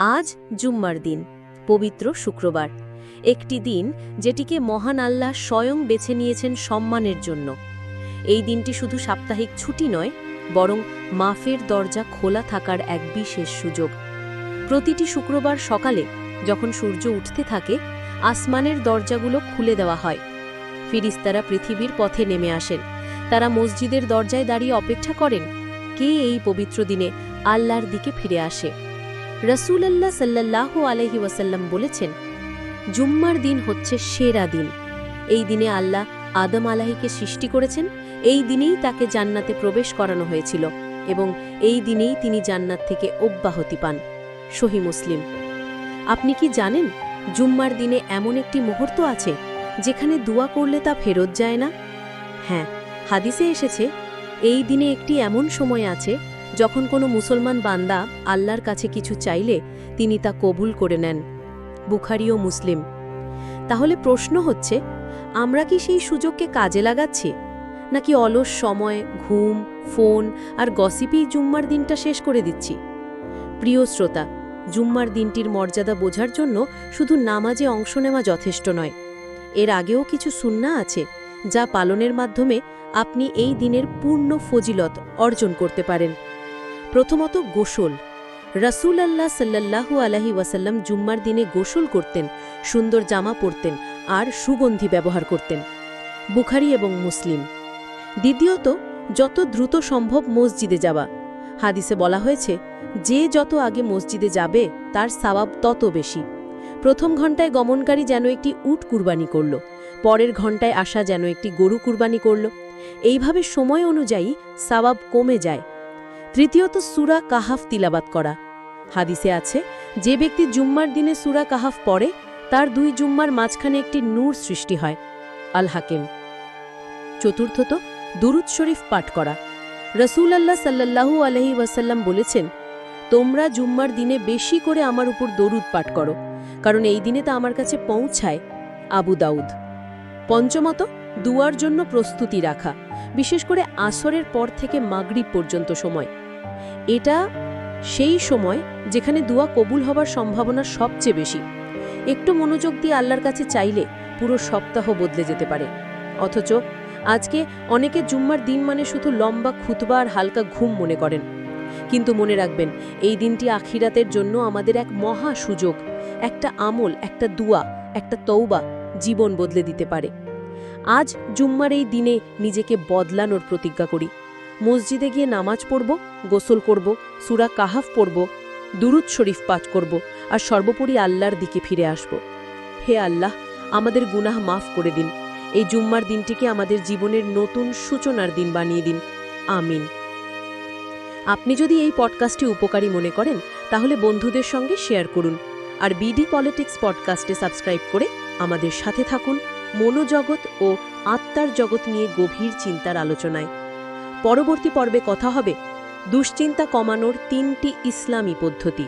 আজ জুম্মার দিন, পবিত্র শুক্রবার। একটি দিন যেটিকে মহান আল্লাহ স্বয়ং বেছে নিয়েছেন সম্মানের জন্য। এই দিনটি শুধু সাপ্তাহিক ছুটি নয়, বরং মাফের দরজা খোলা থাকার এক বিশেষ সুযোগ। প্রতিটি শুক্রবার সকালে যখন সূর্য উঠতে থাকে, আসমানের দরজাগুলো খুলে দেওয়া হয়। ফিরিস্তারা পৃথিবীর পথে নেমে আসেন। তারা মসজিদের দরজায় দাঁড়িয়ে অপেক্ষা করেন, কে এই পবিত্র দিনে আল্লাহর দিকে ফিরে আসে। রসুলাল্লাহ সাল্লাহ আলহি ওয়াসাল্লাম বলেছেন, জুম্মার দিন হচ্ছে সেরা দিন। এই দিনে আল্লাহ আদম আলাহিকে সৃষ্টি করেছেন, এই দিনেই তাকে জান্নাতে প্রবেশ করানো হয়েছিল এবং এই দিনেই তিনি জান্নাত থেকে অব্যাহতি পান। সহি মুসলিম। আপনি কি জানেন, জুম্মার দিনে এমন একটি মুহূর্ত আছে যেখানে দোয়া করলে তা ফেরত যায় না? হ্যাঁ হাদিসে এসেছে, এই দিনে একটি এমন সময় আছে যখন কোনো মুসলমান বান্দা আল্লাহর কাছে কিছু চাইলে তিনি তা কবুল করে নেন, বুখারি ও মুসলিম। তাহলে প্রশ্ন হচ্ছে, আমরা কি সেই সুযোগকে কাজে লাগাচ্ছি? নাকি অলস সময়, ঘুম, ফোন আর গসিপেই জুম্মার দিনটা শেষ করে দিচ্ছি? প্রিয় শ্রোতা, জুম্মার দিনটির মর্যাদা বোঝার জন্য শুধু নামাজে অংশ নেওয়া যথেষ্ট নয়। এর আগেও কিছু সুন্না আছে যা পালনের মাধ্যমে আপনি এই দিনের পূর্ণ ফজিলত অর্জন করতে পারেন। প্রথমত গোসল। রাসূল আল্লাহ সাল্লাহু আলহি ওয়াসাল্লাম জুম্মার দিনে গোসল করতেন, সুন্দর জামা পরতেন আর সুগন্ধি ব্যবহার করতেন। বুখারি এবং মুসলিম। দ্বিতীয়ত, যত দ্রুত সম্ভব মসজিদে যাওয়া। হাদিসে বলা হয়েছে, যে যত আগে মসজিদে যাবে, তার সাবাব তত বেশি। প্রথম ঘন্টায় গমনকারী যেন একটি উট কুরবানি করল, পরের ঘন্টায় আসা যেন একটি গরু কুরবানি করল। এইভাবে সময় অনুযায়ী সাবাব কমে যায়। তৃতীয়ত সুরা কাহাফ তিলাবাত করা। হাদিসে আছে, যে ব্যক্তি জুম্মার দিনে সুরা কাহাফ পড়ে, তার দুই জুম্মার মাঝখানে একটি নূর সৃষ্টি হয়। আল হাকিম। চতুর্থত, দুরুদ শরীফ পাঠ করা। রসুল আল্লাহ সাল্লাহু আলহি ওয়াসাল্লাম বলেছেন, তোমরা জুম্মার দিনে বেশি করে আমার উপর দরুদ পাঠ করো, কারণ এই দিনে তা আমার কাছে পৌঁছায় আবু দাউদ। পঞ্চমত দুয়ার জন্য প্রস্তুতি রাখা, বিশেষ করে আসরের পর থেকে মাগরিব পর্যন্ত সময়। এটা সেই সময় যেখানে দুয়া কবুল হবার সম্ভাবনা সবচেয়ে বেশি। একটু মনোযোগ দিয়ে আল্লাহর কাছে চাইলে পুরো সপ্তাহ বদলে যেতে পারে। অথচ আজকে অনেকে জুম্মার দিন মানে শুধু লম্বা খুতবা আর হালকা ঘুম মনে করেন। কিন্তু মনে রাখবেন, এই দিনটি আখিরাতের জন্য আমাদের এক মহা সুযোগ, একটা আমল, একটা দুয়া, একটা তৌবা জীবন বদলে দিতে পারে। আজ জুম্মার এই দিনে নিজেকে বদলানোর প্রতিজ্ঞা করি। মসজিদে গিয়ে নামাজ পড়ব, গোসল করব, সুরা কাহাফ পড়ব, দুরুদ শরীফ পাঠ করব আর সর্বোপরি আল্লাহর দিকে ফিরে আসব। হে আল্লাহ, আমাদের গুনাহ মাফ করে দিন। এই জুম্মার দিনটিকে আমাদের জীবনের নতুন সূচনার দিন বানিয়ে দিন। আমিন। আপনি যদি এই পডকাস্টটি উপকারী মনে করেন, তাহলে বন্ধুদের সঙ্গে শেয়ার করুন আর বিডি পলিটিক্স পডকাস্টে সাবস্ক্রাইব করে আমাদের সাথে থাকুন। মনোজগৎ ও আত্মার জগৎ নিয়ে গভীর চিন্তার আলোচনায়। পরবর্তী পর্বে কথা হবে দুশ্চিন্তা কমানোর তিনটি ইসলামী পদ্ধতি।